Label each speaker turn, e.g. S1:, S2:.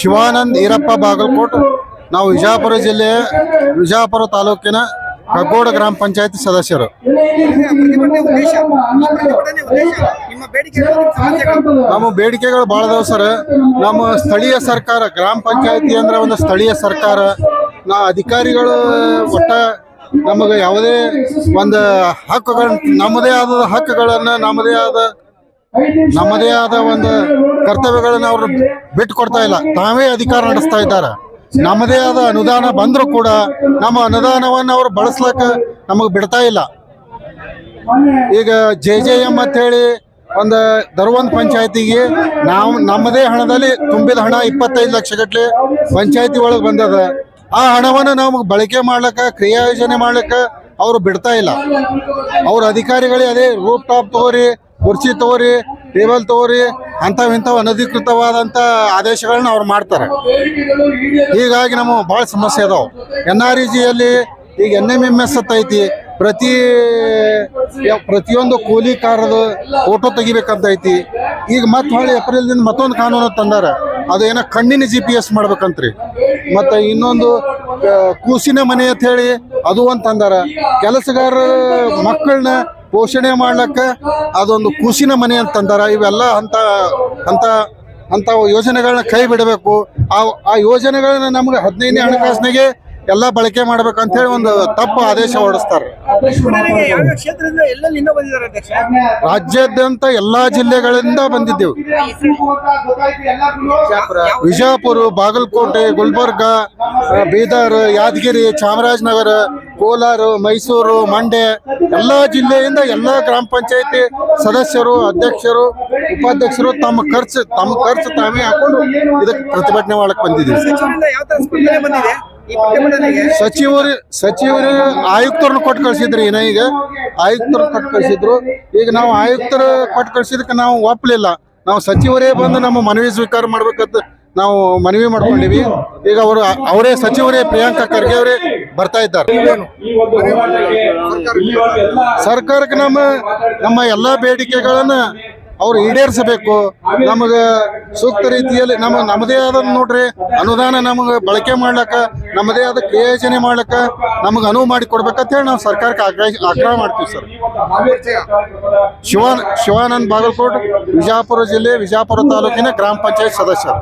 S1: ಶಿವಾನಂದ್ ಈರಪ್ಪ ಬಾಗಲಕೋಟ್. ನಾವು ವಿಜಯಪುರ ಜಿಲ್ಲೆಯ ವಿಜಯಪುರ ತಾಲೂಕಿನ ಕಗ್ಗೋಡ ಗ್ರಾಮ ಪಂಚಾಯತಿ ಸದಸ್ಯರು.
S2: ನಿಮ್ಮ ಬೇಡಿಕೆಗಳು
S1: ಭಾಳ ಅದಾವ ಸರ್. ನಮ್ಮ ಸ್ಥಳೀಯ ಸರ್ಕಾರ, ಗ್ರಾಮ ಪಂಚಾಯತಿ ಅಂದ್ರೆ ಒಂದು ಸ್ಥಳೀಯ ಸರ್ಕಾರ. ನಾ ಅಧಿಕಾರಿಗಳು ಒಟ್ಟ ನಮಗೆ ಯಾವುದೇ ಒಂದು ಹಕ್ಕುಗಳ ನಮ್ಮದೇ ಆದ ಹಕ್ಕುಗಳನ್ನು ನಮ್ಮದೇ ಆದ ನಮ್ಮದೇ ಆದ ಒಂದು ಕರ್ತವ್ಯಗಳನ್ನು ಅವರು ಬಿಟ್ಟು ಕೊಡ್ತಾ ಇಲ್ಲ. ತಾವೇ ಅಧಿಕಾರ ನಡೆಸ್ತಾ ಇದ್ದಾರೆ. ನಮ್ಮದೇ ಆದ ಅನುದಾನ ಬಂದರೂ ಕೂಡ ನಮ್ಮ ಅನುದಾನವನ್ನು ಅವರು ಬಳಸ್ಲಕ್ಕ ನಮಗೆ ಬಿಡ್ತಾ ಇಲ್ಲ. ಈಗ ಜೆ ಜೆ ಎಂ ಅಂತ ಹೇಳಿ ಒಂದು ದರ್ವಂದ್ ಪಂಚಾಯತಿಗೆ ನಾವು ನಮ್ಮದೇ ಹಣದಲ್ಲಿ ತುಂಬಿದ ಹಣ ಇಪ್ಪತ್ತೈದು ಲಕ್ಷ ಗಟ್ಟಲೆ ಪಂಚಾಯತಿ ಒಳಗೆ ಬಂದದ. ಆ ಹಣವನ್ನು ನಮಗೆ ಬಳಕೆ ಮಾಡ್ಲಿಕ್ಕೆ ಕ್ರಿಯಾ ಯೋಜನೆ ಮಾಡ್ಲಿಕ್ಕೆ ಅವರು ಬಿಡ್ತಾ ಇಲ್ಲ. ಅವ್ರ ಅಧಿಕಾರಿಗಳೇ ಅದೇ ರೂಪ್ ಟಾಪ್ ತಗೋರಿ ಕುರ್ಚಿ ತಗೋರಿ ಟೇಬಲ್ ತಗೋರಿ ಅಂಥವು ಇಂಥವು ಅನಧಿಕೃತವಾದಂಥ ಆದೇಶಗಳನ್ನ ಅವ್ರು ಮಾಡ್ತಾರೆ. ಹೀಗಾಗಿ ನಮ್ಮ ಭಾಳ ಸಮಸ್ಯೆ ಅದಾವೆ. ಎನ್ ಆರ್ ಇ ಜಿಯಲ್ಲಿ ಈಗ ಎನ್ ಎಂ ಎಂ ಎಸ್ ಅಂತ ಐತಿ ಪ್ರತಿ, ಪ್ರತಿಯೊಂದು ಕೂಲಿ ಕಾರದ ಫೋಟೋ ತೆಗಿಬೇಕಂತ ಐತಿ ಈಗ ಮತ್ತೆ ಹೊಳ್ಳಿ ಏಪ್ರಿಲ್ದಿಂದ ಮತ್ತೊಂದು ಕಾನೂನು ತಂದಾರ. ಅದು ಏನೋ ಕಣ್ಣಿನ ಜಿ ಪಿ ಎಸ್ ಮಾಡ್ಬೇಕಂತ್ರಿ. ಮತ್ತು ಇನ್ನೊಂದು ಕೂಸಿನ ಮನೆ ಅಂತ ಹೇಳಿ ಅದು ಒಂದು ತಂದಾರ. ಕೆಲಸಗಾರ ಮಕ್ಕಳನ್ನ ಪೋಷಣೆ ಮಾಡ್ಲಕ್ಕ ಅದೊಂದು ಕೂಸಿನ ಮನೆ ಅಂತಂದಾರ. ಇವೆಲ್ಲ ಅಂತ ಅಂತ ಅಂತ ಯೋಜನೆಗಳನ್ನ ಕೈ ಬಿಡಬೇಕು. ಆ ಆ ಯೋಜನೆಗಳನ್ನ ನಮ್ಗೆ ಹದಿನೈದನೇ ಹಣಕಾಸಿನಾಗೆ ಎಲ್ಲ ಬಳಕೆ ಅಂತ ಹೇಳಿ ಒಂದು ತಪ್ಪು ಆದೇಶ ಹೊರಡಿಸ್ತಾರೆ. ರಾಜ್ಯಾದ್ಯಂತ ಎಲ್ಲಾ ಜಿಲ್ಲೆಗಳಿಂದ ಬಂದಿದ್ದೆವು. ವಿಜಯಪುರ ಬಾಗಲಕೋಟೆ, ಗುಲ್ಬರ್ಗ, ಬೀದರ್, ಯಾದಗಿರಿ, ಚಾಮರಾಜನಗರ ಕೋಲಾರ, ಮೈಸೂರು, ಮಂಡ್ಯ ಎಲ್ಲ ಜಿಲ್ಲೆಯಿಂದ ಎಲ್ಲ ಗ್ರಾಮ ಪಂಚಾಯತಿ ಸದಸ್ಯರು, ಅಧ್ಯಕ್ಷರು, ಉಪಾಧ್ಯಕ್ಷರು ತಮ್ಮ ಖರ್ಚು ತಮ್ಮ ಖರ್ಚು ತಾವೇ ಹಾಕೊಂಡು ಇದಕ್ಕೆ ಪ್ರತಿಭಟನೆ ಮಾಡಕ್ ಬಂದಿದ್ದೀವಿ. ಸಚಿವರು ಸಚಿವರು ಆಯುಕ್ತರನ್ನ ಕೊಟ್ಟು ಕಳ್ಸಿದ್ರಿ ಏನ ಈಗ? ಆಯುಕ್ತರು ಕೊಟ್ಟು ಕಳ್ಸಿದ್ರು. ಈಗ ನಾವು ಆಯುಕ್ತರು ಕೊಟ್ಟು ಕಳ್ಸಿದಕ್ಕೆ ನಾವು ಒಪ್ಪಲಿಲ್ಲ ನಾವು ಸಚಿವರೇ ಬಂದು ನಮ್ಮ ಮನವಿ ಸ್ವೀಕಾರ ಮಾಡ್ಬೇಕಂತ ನಾವು ಮನವಿ ಮಾಡ್ಕೊಂಡಿವಿ. ಈಗ ಅವರು ಅವರೇ ಸಚಿವರೇ ಪ್ರಿಯಾಂಕಾ ಖರ್ಗೆ ಅವರೇ ಬರ್ತಾ ಇದ್ದಾರೆ. ಸರ್ಕಾರಕ್ಕೆ ನಮ್ಮ ನಮ್ಮ ಎಲ್ಲಾ ಬೇಡಿಕೆಗಳನ್ನ ಅವ್ರು ಈಡೇರಿಸಬೇಕು. ನಮಗೆ ಸೂಕ್ತ ರೀತಿಯಲ್ಲಿ ನಮ್ಮ ನಮ್ಮದೇ ಆದ ನೋಡ್ರಿ, ಅನುದಾನ ನಮಗೆ ಬಳಕೆ ಮಾಡ್ಲಕ್ಕ, ನಮ್ಮದೇ ಆದ ಕ್ರಿಯೋಜನೆ ಮಾಡ್ಲಕ್ಕ ನಮಗೆ ಅನುವು ಮಾಡಿ ಕೊಡ್ಬೇಕಂತ ಹೇಳಿ ನಾವು ಸರ್ಕಾರಕ್ಕೆ ಆಗ್ರಹ ಆಗ್ರಹ ಮಾಡ್ತೀವಿ ಸರ್. ಶಿವಾನ್, ಶಿವಾನಂದ್ ಬಾಗಲಕೋಟ್, ವಿಜಾಪುರ ಜಿಲ್ಲೆ, ವಿಜಾಪುರ ತಾಲೂಕಿನ ಗ್ರಾಮ ಪಂಚಾಯತ್ ಸದಸ್ಯರು.